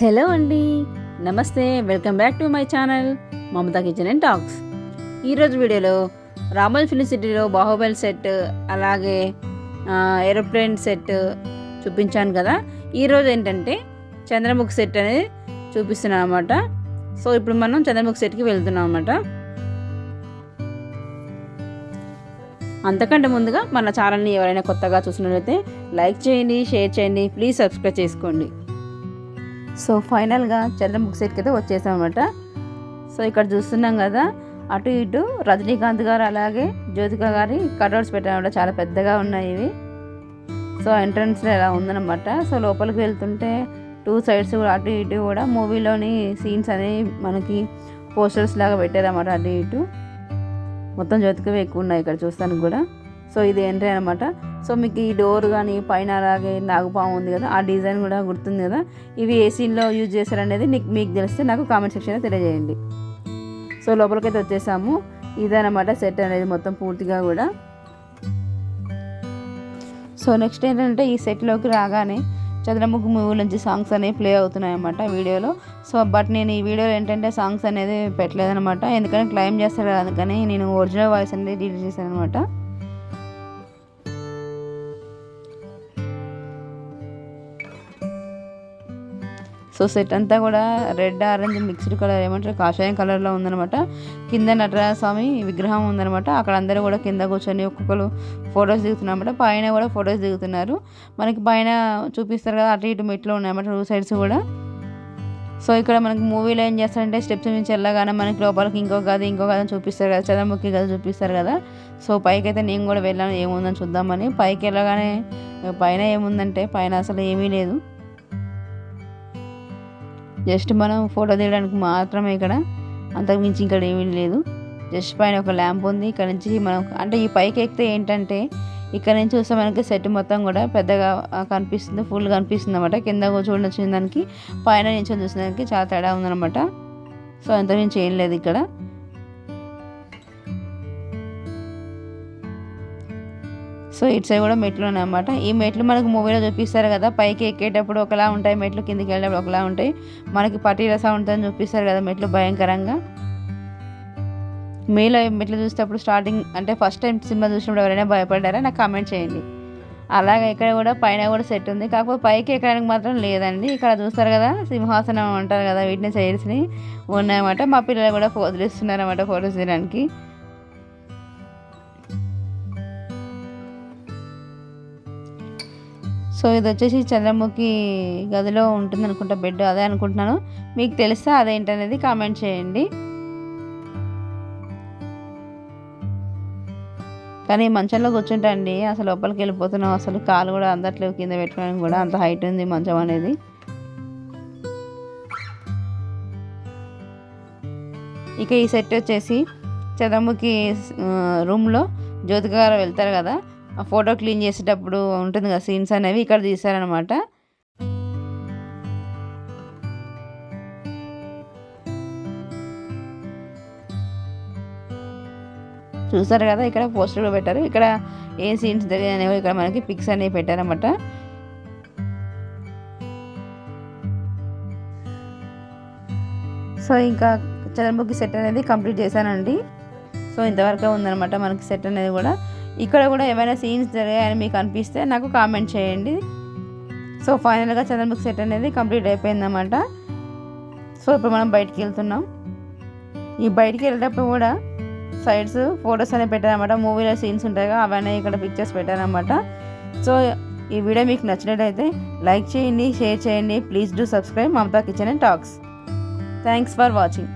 Hello అండి. నమస్తే welcome back to my channel Mamatha kitchen and talks. ఈరోజు వీడియోలో రామోజీ ఫిలిం సిటీలో బాహుబలి సెట్ అలాగే ఏరోప్లేన్ సెట్ చూపించాను కదా. ఈరోజు ఏంటంటే చంద్రముఖి సెట్ అనేది చూపిస్తున్నాను అనమాట సో ఇప్పుడు మనం చంద్రముఖి సెట్కి వెళ్తున్నాం అనమాట అంతకంటే ముందుగా మన ఛానల్ని ఎవరైనా కొత్తగా చూసినట్లయితే లైక్ చేయండి షేర్ చేయండి ప్లీజ్ సబ్స్క్రైబ్ చేసుకోండి. సో ఫైనల్గా చంద్రముఖి సెట్కి అయితే వచ్చేసాం అనమాట సో ఇక్కడ చూస్తున్నాం కదా అటు ఇటు రజనీకాంత్ గారు అలాగే జ్యోతిక గారి కటౌట్స్ పెట్టారు చాలా పెద్దగా ఉన్నాయి ఇవి. సో ఎంట్రన్స్లో ఇలా ఉందన్నమాట. సో లోపలికి వెళ్తుంటే టూ సైడ్స్ కూడా అటు ఇటు కూడా మూవీలోని సీన్స్ అనేవి మనకి పోస్టర్స్ లాగా పెట్టారన్నమాట అటు ఇటు. మొత్తం జ్యోతికవే ఎక్కువ ఉన్నాయి ఇక్కడ చూస్తానికి కూడా. సో ఇది ఎంట్రీ అనమాట సో మీకు ఈ డోర్ కానీ పైన అలాగే నాగుపాము ఉంది కదా ఆ డిజైన్ కూడా గుర్తుంది కదా. ఇవి ఏ సీన్లో యూజ్ చేశారనేది నీకు మీకు తెలిస్తే నాకు కామెంట్ సెక్షన్లో తెలియజేయండి. సో లోపలికైతే వచ్చేసాము. ఇదనమాట సెట్ అనేది మొత్తం పూర్తిగా కూడా. సో నెక్స్ట్ ఏంటంటే ఈ సెట్లోకి రాగానే చంద్రముఖి మూవీ నుంచి సాంగ్స్ అనేవి ప్లే అవుతున్నాయి అన్నమాట వీడియోలో. సో బట్ నేను ఈ వీడియోలో ఏంటంటే సాంగ్స్ అనేది పెట్టలేదనమాట ఎందుకంటే క్లైమ్ చేస్తారు కదా అందుకని నేను ఒరిజినల్ వాయిస్ అనేది డిలీట్ చేశాను అనమాట సో సెట్ అంతా కూడా రెడ్ ఆరెంజ్ మిక్స్డ్ కలర్ ఏమంటారు? కాషాయం కలర్లో ఉందనమాట కింద నటరాజ స్వామి విగ్రహం ఉందనమాట అక్కడ అందరూ కూడా కింద కూర్చొని ఒక్కొక్కరు ఫొటోస్ దిగుతున్నారన్నమాట పైన కూడా ఫొటోస్ దిగుతున్నారు. మనకి పైన చూపిస్తారు కదా అటు ఇటు మెట్లు ఉన్నాయన్నమాట టూ సైడ్స్ కూడా. సో ఇక్కడ మనకి మూవీలో ఏం చేస్తారంటే స్టెప్స్ నుంచి వెళ్ళగానే మనకి లోపలికి ఇంకో గది ఇంకో గది చూపిస్తారు కదా చంద్రముఖి గది చూపిస్తారు కదా. సో పైకి అయితే నేను కూడా వెళ్ళాను ఏముందని చూద్దామని. పైకి వెళ్ళగానే పైన ఏముందంటే పైన అసలు ఏమీ లేదు. జస్ట్ మనం ఫోటో తీయడానికి మాత్రమే ఇక్కడ. అంతకుమించి ఇక్కడ ఏమీ లేదు. జస్ట్ పైన ఒక ల్యాంప్ ఉంది. ఇక్కడ నుంచి మనం అంటే ఈ పైకి ఎక్కితే ఏంటంటే ఇక్కడ నుంచి చూస్తే మనకి సెట్ మొత్తం కూడా పెద్దగా కనిపిస్తుంది. ఫుల్ కనిపిస్తుంది అనమాట కింద చూడండి వచ్చిన దానికి పైన నుంచి చూసిన దానికి చాలా తేడా ఉందన్నమాట. సో అంతకుమించి ఏం లేదు ఇక్కడ. సో ఇటు సైడ్ కూడా మెట్లు అనమాట ఈ మెట్లు మనకు మూవీలో చూపిస్తారు కదా పైకి ఎక్కేటప్పుడు ఒకలా ఉంటాయి మెట్లు కిందికి వెళ్ళేటప్పుడు ఒకలా ఉంటాయి. మనకి పటీల ఉంటుందని చూపిస్తారు కదా మెట్లు భయంకరంగా. మీలో మెట్లు చూసేటప్పుడు స్టార్టింగ్ అంటే ఫస్ట్ టైం సినిమా చూసినప్పుడు ఎవరైనా భయపడ్డారా? నాకు కామెంట్ చేయండి. అలాగే ఇక్కడ కూడా పైన కూడా సెట్ ఉంది. కాకపోతే పైకి ఎక్కడానికి మాత్రం లేదండి. ఇక్కడ చూస్తారు కదా సింహాసనం అంటారు కదా వీటిని చైర్స్ని. ఉన్నాయన్నమాట. మా పిల్లలు కూడా వదిలిస్తున్నారన్నమాట ఫోటోస్ తీయడానికి. సో ఇది వచ్చేసి చంద్రముఖి గదిలో ఉంటుంది అనుకుంటా బెడ్ అదే అనుకుంటున్నాను. మీకు తెలిస్తే అదేంటనేది కామెంట్ చేయండి. కానీ మంచంలో కూర్చుంటా అండి అసలు లోపలికి వెళ్ళిపోతున్నాం. అసలు కాలు కూడా అందట్లేవు కింద పెట్టుకోవడానికి కూడా అంత హైట్ ఉంది మంచం అనేది. ఇక ఈ సెట్ వచ్చేసి చంద్రముఖి రూమ్లో జ్యోతిక గారు వెళ్తారు కదా. ఫోటో క్లీన్ చేసేటప్పుడు ఉంటుంది కదా సీన్స్ అనేవి ఇక్కడ తీశారనమాట చూసారు కదా ఇక్కడ పోస్టర్ కూడా పెట్టారు. ఇక్కడ ఏ సీన్స్ జరిగాయనేవి ఇక్కడ మనకి పిక్స్ అనేవి పెట్టారనమాట సో ఇంకా చంద్రముఖి సెట్ అనేది కంప్లీట్ చేశానండి. సో ఇంతవరకు ఉందనమాట మనకి సెట్ అనేది కూడా. ఇక్కడ కూడా ఏమైనా సీన్స్ జరిగాయని మీకు అనిపిస్తే నాకు కామెంట్ చేయండి. సో ఫైనల్గా చంద్రముఖి సెట్ అనేది కంప్లీట్ అయిపోయిందన్నమాట. సో ఇప్పుడు మనం బయటికి వెళ్తున్నాం. ఈ బయటికి వెళ్ళేటప్పుడు కూడా సైడ్స్ ఫొటోస్ అనేవి పెట్టారనమాట మూవీలో సీన్స్ ఉంటాయి కదా అవన్నీ ఇక్కడ పిక్చర్స్ పెట్టారనమాట సో ఈ వీడియో మీకు నచ్చినట్టయితే లైక్ చేయండి షేర్ చేయండి. Please do subscribe Mamatha kitchen and talks. Thanks for watching.